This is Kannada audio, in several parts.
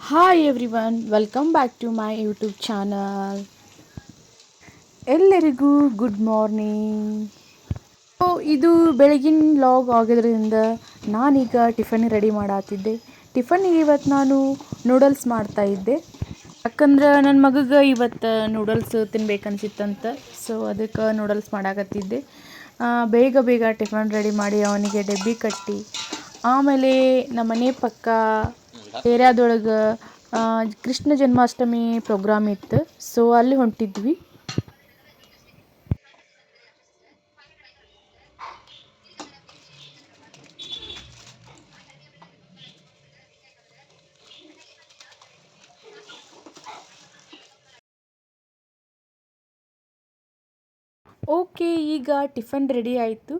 Hi everyone welcome back to my YouTube channel ಎಲ್ಲರಿಗೂ ಗುಡ್ ಮಾರ್ನಿಂಗ್ ಸೊ ಇದು ಬೆಳಗಿನ ಲಾಗ್ ಆಗಿದ್ರಿಂದ ನಾನೀಗ ಟಿಫನ್ ರೆಡಿ ಮಾಡತ್ತಿದ್ದೆ ಟಿಫನ್ನಿಗೆ ಇವತ್ತು ನಾನು ನೂಡಲ್ಸ್ ಮಾಡ್ತಾ ಇದ್ದೆ. ಯಾಕಂದ್ರೆ ನನ್ನ ಮಗಗೆ ಇವತ್ತು ನೂಡಲ್ಸ್ ತಿನ್ಬೇಕನ್ಸಿತ್ತಂತ ಸೊ ಅದಕ್ಕೆ ನೂಡಲ್ಸ್ ಮಾಡಾಕತ್ತಿದ್ದೆ. ಬೇಗ ಬೇಗ ಟಿಫನ್ ರೆಡಿ ಮಾಡಿ ಅವನಿಗೆ ಡಬ್ಬಿ ಕಟ್ಟಿ, ಆಮೇಲೆ ನಮ್ಮನೆ ಪಕ್ಕ ಏರಿಯಾದೊಳಗೆ ಕೃಷ್ಣ ಜನ್ಮಾಷ್ಟಮಿ ಪ್ರೋಗ್ರಾಮ್ ಇತ್ತು. ಸೊ ಅಲ್ಲಿ ಹೊಂಟಿದ್ವಿ. ಓಕೆ ಈಗ ಟಿಫನ್ ರೆಡಿ ಆಯಿತು.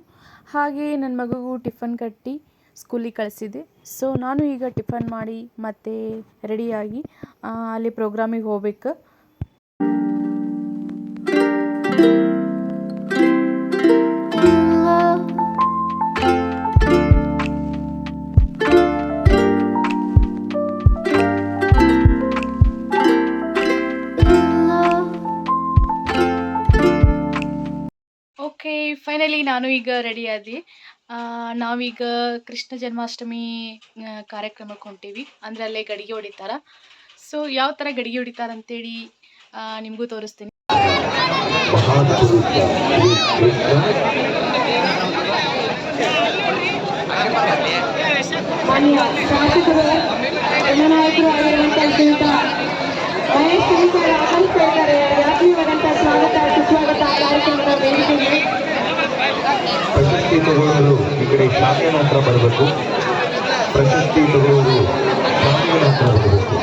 ಹಾಗೆ ನನ್ನ ಮಗುಗೂ ಟಿಫನ್ ಕಟ್ಟಿ. ಸ್ಕೂಲಿಗೆ ಕಳಿಸಿದೆ ಸೊ ನಾನು ಈಗ ಟಿಫನ್ ಮಾಡಿ ಮತ್ತೆ ರೆಡಿಯಾಗಿ ಅಲ್ಲಿ ಪ್ರೋಗ್ರಾಮಿಗೆ ಹೋಗ್ಬೇಕು. ಓಕೆ ಫೈನಲಿ ನಾನು ಈಗ ರೆಡಿ ಆದಿ ನಾವೀಗ ಕೃಷ್ಣ ಜನ್ಮಾಷ್ಟಮಿ ಕಾರ್ಯಕ್ರಮಕ್ಕೆ ಹೊಂಟೀವಿ. ಅಂದರೆ ಅಲ್ಲೇ ಗಡಿಗೆ ಹೊಡಿತಾರ. ಸೊ ಯಾವ ಥರ ಗಡಿಗೆ ಹೊಡಿತಾರ ಅಂತೇಳಿ ನಿಮಗೂ ತೋರಿಸ್ತೀನಿ. ಸ್ವಾಗತ, ಸುಸ್ವಾಗತ ಕಾರ್ಯಕ್ರಮದ ವೇದಿಕೆಗೆ ಪ್ರಶಸ್ತಿ ತಗೊಳ್ಳೋರು ಈ ಕಡೆ ಶಾಖೆ ಹತ್ರ ಬರಬೇಕು. ಪ್ರಶಸ್ತಿ ತಗೊಳ್ಳೋರು ಶಾಖೆ ಹತ್ರ ಬರಬೇಕು.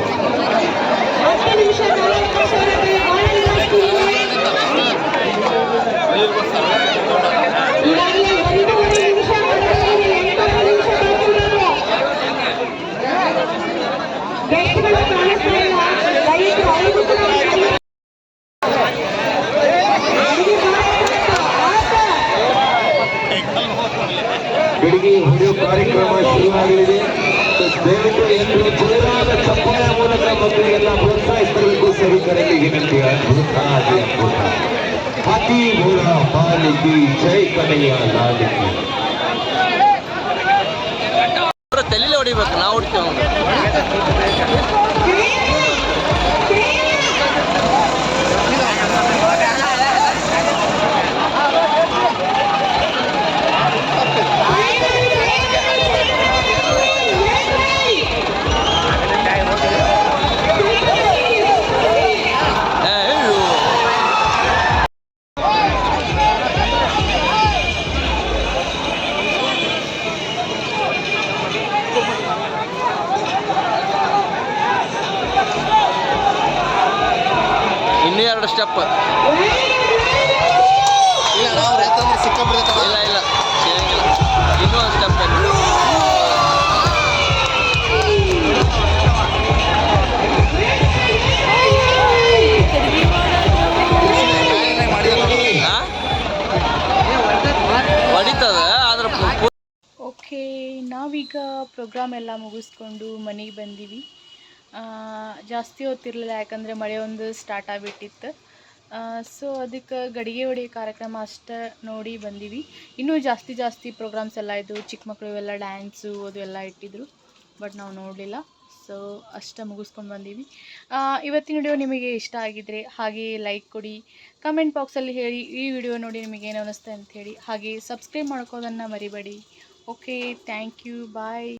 ಕಾರ್ಯಕ್ರಮ ಶುರುವಾಗಲಿದೆ. ದಯವಿಟ್ಟು ಎಲ್ಲರೂ ಜೋರಾದ ಚಪ್ಪಾಳೆ ಮೂಲಕ ಮಕ್ಕಳಿಗೆಲ್ಲ ಪ್ರೋತ್ಸಾಹಿಸಬೇಕು ಸಭಿಕರಲ್ಲಿ ವಿನಂತಿ ಅತಿ ಮೂಲ ಪಾಲಿಕೆ, ಜೈ ಕನೆಯ ನಾಲಿಕಿ ತಲೆಯಲ್ಲಿ ಹೊಡಿಬೇಕು, ನಾವು ಹೊಡಿತೀವಿ. ಇನ್ನೂ ಎರಡು ಸ್ಟೆಪ್ ಇಲ್ಲ ಇಲ್ಲ. ಸಿಗಂಗಿಲ್ಲ ಇನ್ನೂ ಒಂದು ಸ್ಟೆಪ್ ಹೊಡಿತದ ಆದ್ರೆ ಓಕೆ ನಾವೀಗ ಪ್ರೋಗ್ರಾಮ್ ಎಲ್ಲ ಮುಗಿಸ್ಕೊಂಡು ಮನೆಗೆ ಬಂದೀವಿ. ಜಾಸ್ತಿ ಹೊತ್ತಿರಲಿಲ್ಲ, ಯಾಕಂದರೆ ಮಳೆ ಒಂದು ಸ್ಟಾರ್ಟ್ ಆಗಿಬಿಟ್ಟಿತ್ತು. ಸೊ ಅದಕ್ಕೆ ಗಡಿಗೆ ಹೊಡೆಯ ಕಾರ್ಯಕ್ರಮ ಅಷ್ಟೇ ನೋಡಿ ಬಂದೀವಿ. ಇನ್ನೂ ಜಾಸ್ತಿ ಜಾಸ್ತಿ ಪ್ರೋಗ್ರಾಮ್ಸ್ ಎಲ್ಲ ಇದ್ದವು ಚಿಕ್ಕ ಮಕ್ಕಳು ಇವೆಲ್ಲ ಡ್ಯಾನ್ಸು ಅದು ಎಲ್ಲ ಇಟ್ಟಿದ್ರು ಬಟ್ ನಾವು ನೋಡಲಿಲ್ಲ. ಸೊ ಅಷ್ಟೇ ಮುಗಿಸ್ಕೊಂಡು ಬಂದೀವಿ. ಇವತ್ತಿನ ವಿಡಿಯೋ ನಿಮಗೆ ಇಷ್ಟ ಆಗಿದ್ರೆ ಹಾಗೆ ಲೈಕ್ ಕೊಡಿ ಕಮೆಂಟ್ ಬಾಕ್ಸಲ್ಲಿ ಹೇಳಿ ಈ ವಿಡಿಯೋ ನೋಡಿ ನಿಮಗೆ ಏನು ಅನ್ನಿಸ್ತೆ ಅಂತ ಹೇಳಿ, ಹಾಗೆ ಸಬ್ಸ್ಕ್ರೈಬ್ ಮಾಡ್ಕೋದನ್ನು ಮರಿಬೇಡಿ. Okay thank you bye